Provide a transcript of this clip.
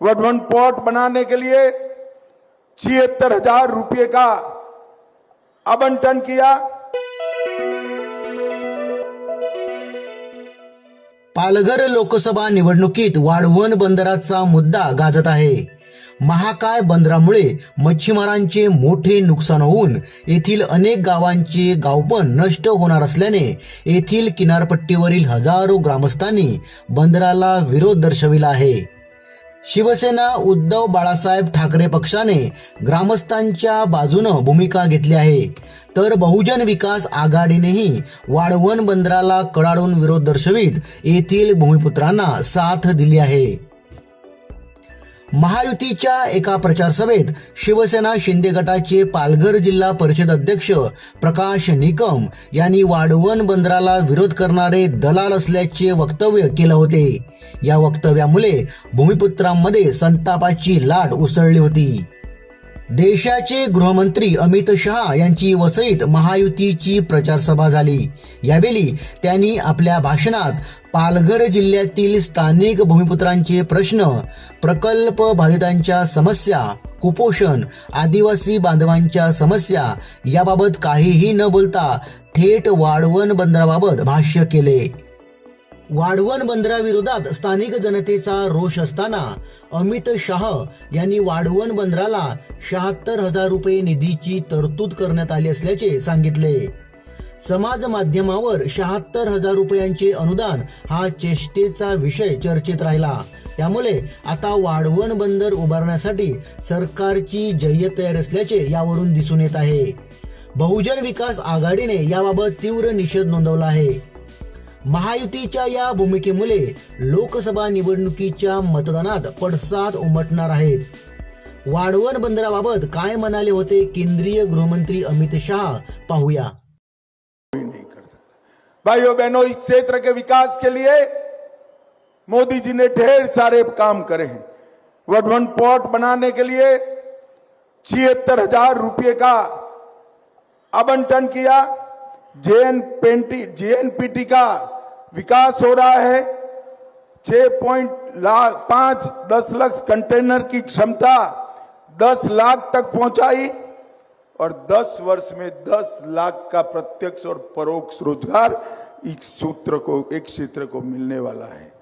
Vadhavan port बनाने के लिए छिहत्तर हजार रुपये का आवंटन किया। पालघर लोकसभा निवडणुकीत वाढवण बंदराचा मुद्दा गाजत आहे. महाकाय बंदरामुळे मच्छीमारांचे मोठे नुकसान होऊन येथील अनेक गावांचे गावपण नष्ट होणार असल्याने येथील किनारपट्टीवरील हजारो ग्रामस्थांनी बंदराला विरोध दर्शविला आहे. शिवसेना उद्धव बाळासाहेब ठाकरे पक्षाने ग्रामस्थांच्या बाजूनं भूमिका घेतली आहे. तर बहुजन विकास आघाडीनेही वाढवण बंदराला कडाडून विरोध दर्शवित येथील भूमिपुत्रांना साथ दिली आहे. महायुतीच्या एका प्रचार सभेत शिवसेना शिंदे गटाचे पालघर जिल्हा परिषद अध्यक्ष प्रकाश निकम यांनी वाढवण बंदराला विरोध करणारे दलाल असल्याचे वक्तव्य केलं होते. या वक्तव्यामुळे भूमिपुत्रांमध्ये संतापाची लाट उसळली होती. देशाचे गृहमंत्री अमित शहा यांची वसईत महायुतीची प्रचारसभा झाली. यावेळी त्यांनी आपल्या भाषणात पालघर जिल्ह्यातील स्थानिक भूमिपुत्रांचे प्रश्न प्रकल्प बाधितांच्या समस्या कुपोषण आदिवासी बांधवांच्या समस्या याबाबत काहीही न बोलता थेट वाढवण बंदराबाबत भाष्य केले. वाढवण बंदराविरोधात स्थानिक जनतेचा रोष असताना अमित शाह यांनी वाढवण बंदराला शहात्तर हजार रुपये निधीची तरतूद करण्यात आली असल्याचे सांगितले. समाज माध्यमावर शहात्तर हजार रुपयांचे अनुदान हा चेष्टेचा विषय चर्चेत राहिला. त्यामुळे आता वाढवण बंदर उभारण्यासाठी सरकारची जय्य तयार असल्याचे यावरून दिसून येत आहे. बहुजन विकास आघाडीने याबाबत तीव्र निषेध नोंदवला आहे. महायुतीच्या या भूमिकेमुळे लोकसभा निवडणुकीच्या मतदानात पडसाद उमटणार आहेत. वाढवण बंदराबाबत काय म्हणाले होते केंद्रीय गृहमंत्री अमित शहा? पाहूया. भाइयों बहनों इस क्षेत्र के विकास के लिए मोदी जी ने ढेर सारे काम करे हैं। वडवन पोर्ट बनाने के लिए छिहत्तर हजार रुपये का आवंटन किया। जेएन पेंटी जेएनपीटी का विकास हो रहा है। छह पॉइंट लाख पाँच, दस लाख कंटेनर की क्षमता दस लाख तक पहुंचाई और 10 वर्ष में 10 लाख का प्रत्यक्ष और परोक्ष रोज़गार एक सूत्र को, एक क्षेत्र को मिलने वाला है।